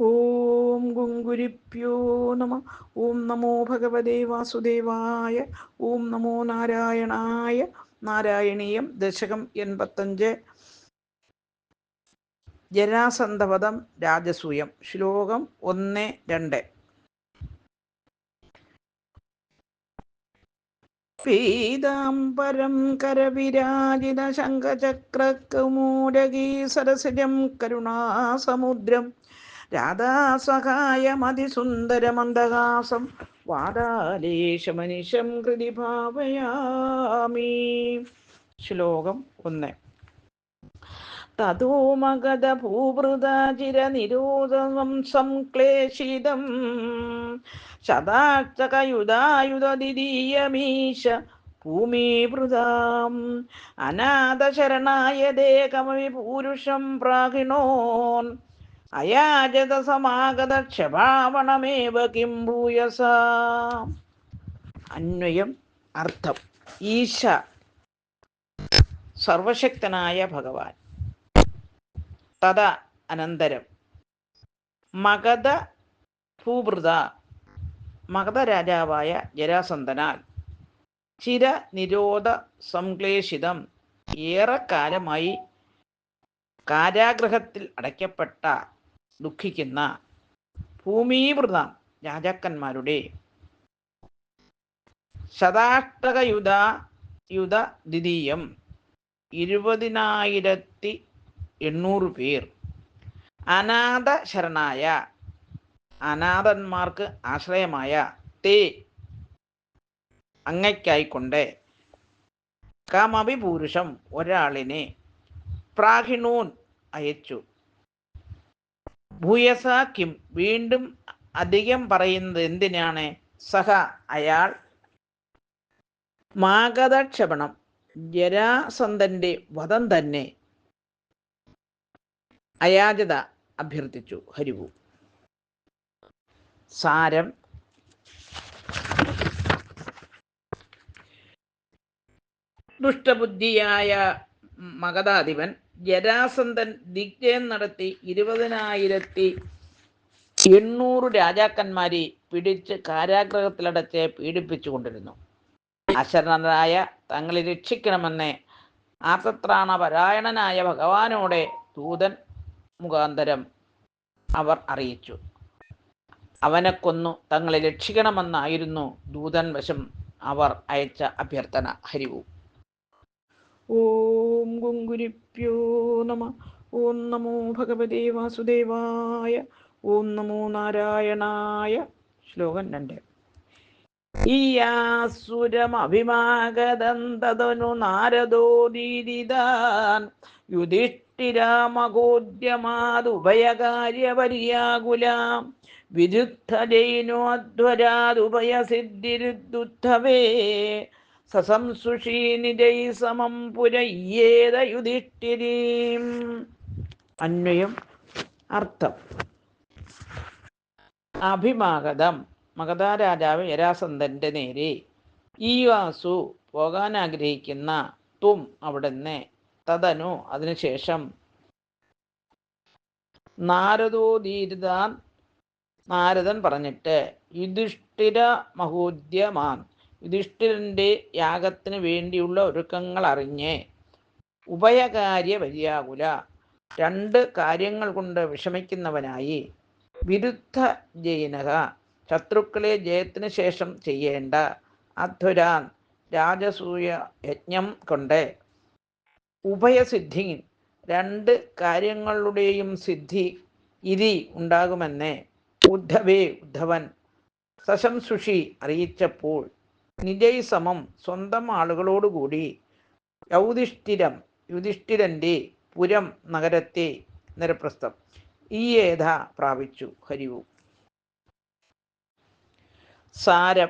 ഓം ഗുങ്കുരിപ്യോ നമ. ഓം നമോ ഭഗവതേ വാസുദേവായ. ഓം നമോ നാരായണായ. നാരായണീയം ദശകം എൺപത്തഞ്ച്. ജരാസന്ധവധം രാജസൂയം. ശ്ലോകം ഒന്ന് രണ്ട്. പീതാംബരം കരവിരാജിത ശംഖചക്രകൗമൂരകീ സരസിജം കരുണാസമുദ്രം. രാധാസഹായമതിസുന്ദരമന്ദഹാസം. വാതാലേശമനിശം കൃതി ഭാവയാമി. ശ്ലോകം ഒന്ന്. തതോ മഗധ ഭൂഭൃതാചിരനിരോധം സംക്ലേശിതം. ശതാക്ഷകയുധായുധദിദീയമീശ ഭൂമിഭൃതാം അനാഥശരണായ ദേകമവി പൂരുഷം പ്രാഹിണോൻ. അയാജത സമാഗത ക്ഷമാവണമേവ കിം ഭൂയസ. അന്വയം അർത്ഥം ഈശ സർവശക്തനായ ഭഗവാൻ. തത അനന്തരം. മഗധ ഭൂഭൃത മഗധ രാജാവായ ജരാസന്ധനാൽ. ചിര നിരോധ സംക്ലേശിതം. ഏറെക്കാലമായി കാരാഗ്രഹത്തിൽ അടയ്ക്കപ്പെട്ട ദുഃഖിക്കുന്ന ഭൂമീവൃത രാജാക്കന്മാരുടെ. ശതാഷ്ടകയുധ യുധ ദ്വിതീയം ഇരുപതിനായിരത്തി എണ്ണൂറ് പേർ. അനാഥ ശരണായ അനാഥന്മാർക്ക് ആശ്രയമായ തേ അങ്ങയ്ക്കായിക്കൊണ്ട് കാമവി പുരുഷം ഒരാളിനെ പ്രാഹിണൂൻ അയച്ചു. ഭൂയസ കിം വീണ്ടും അധികം പറയുന്നത് എന്തിനാണ്? സഹ അയാൾ മാഗതക്ഷപണം ജരാസന്ധന്റെ വധം തന്നെ അയാചത അഭ്യർത്ഥിച്ചു. ഹരിവു. സാരം. ദുഷ്ടബുദ്ധിയായ മഗധാധിപൻ ജരാസന്ധൻ ദിഗ്ജയം നടത്തി ഇരുപതിനായിരത്തി എണ്ണൂറ് രാജാക്കന്മാരെ പിടിച്ച് കാരാഗ്രഹത്തിലടച്ച് പീഡിപ്പിച്ചു കൊണ്ടിരുന്നു അശരണരായ തങ്ങളെ രക്ഷിക്കണമെന്ന് ആസത്രാണ പരായണനായ ഭഗവാനോടെ ദൂതൻ മുഖാന്തരം അവർ അറിയിച്ചു. അവനെ കൊന്നു തങ്ങളെ രക്ഷിക്കണമെന്നായിരുന്നു ദൂതൻ വശം അവർ അയച്ച അഭ്യർത്ഥന. ഹരിവു. ഓം ഗുങ്കുരിപ്യോ നമ. ഓം നമോ ഭഗവതേ വാസുദേവായ. ഓം നമോ നാരായണായ. ശ്ലോകം രണ്ട്. ഈയാസുരമഭിമാഗതം നാരദോ ദീരിതാൻ യുധിഷ്ഠിരാമഗോദ്യമാതുഭയകാര്യപര്യാകുലാം വിരുദ്ധജൈനോധ്വരാതുഭയസിദ്ധിരുദ്ധവേ സസംസുഷീനിജൈ സമം പുരയ്യേതയുധിഷ്ഠിരീം അന്വയം അർത്ഥം. അഭിമാഗതം. മഗധാ രാജാവ് യരാസന്ധന്റെ നേരെ ഈ വാസു പോകാൻ ആഗ്രഹിക്കുന്ന തും അവിടുന്ന് തതനു. അതിനുശേഷം നാരദോദീരിതാൻ നാരദൻ പറഞ്ഞിട്ട് യുധിഷ്ഠിര മഹോദ്യമാൻ. യുധിഷ്ഠിരന്റെ യാഗത്തിന് വേണ്ടിയുള്ള ഒരുക്കങ്ങൾ അറിഞ്ഞ് ഉഭയകാര്യ വര്യാകുല. രണ്ട് കാര്യങ്ങൾ കൊണ്ട് വിഷമിക്കുന്നവനായി വിരുദ്ധ ജൈനക. ശത്രുക്കളെ ജയത്തിന് ശേഷം ചെയ്യേണ്ട അധ്വരാൻ രാജസൂയ യജ്ഞം കൊണ്ട് ഉഭയസിദ്ധി രണ്ട് കാര്യങ്ങളുടെയും സിദ്ധി ഇരി ഉണ്ടാകുമെന്ന് ഉദ്ധവേ ഉദ്ധവൻ സശംസുഷി അറിയിച്ചപ്പോൾ നിജയ് സമം സ്വന്തം ആളുകളോടുകൂടി യൗധിഷ്ഠിരം യുധിഷ്ഠിരന്റെ പുരം നഗരത്തെ നിരപ്രസ്ഥം. ഈ ഏധ പ്രാപിച്ചു ഹരിവു. സാരം.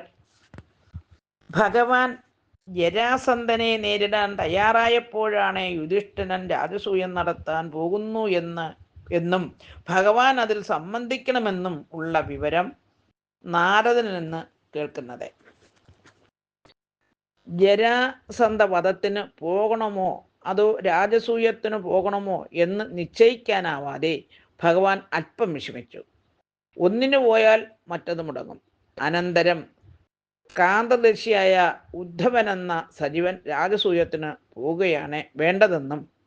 ഭഗവാൻ ജരാസന്ധനെ നേരിടാൻ തയ്യാറായപ്പോഴാണ് യുധിഷ്ഠിരൻ രാജസൂയം നടത്താൻ പോകുന്നു എന്ന് എന്നും ഭഗവാൻ അതിൽ സംബന്ധിക്കണമെന്നും ഉള്ള വിവരം നാരദനിൽ നിന്ന് കേൾക്കുന്നത്. ജരാസന്ധ വധത്തിന് പോകണമോ? അതോ രാജസൂയത്തിന് പോകണമോ എന്ന് നിശ്ചയിക്കാനാവാതെ ഭഗവാൻ അല്പം വിഷമിച്ചു. ഒന്നിനു പോയാൽ മറ്റത് മുടങ്ങും. അനന്തരം കാന്തദർശിയായ ഉദ്ധവനെന്ന സജീവൻ രാജസൂയത്തിന് പോവുകയാണ് വേണ്ടതെന്നും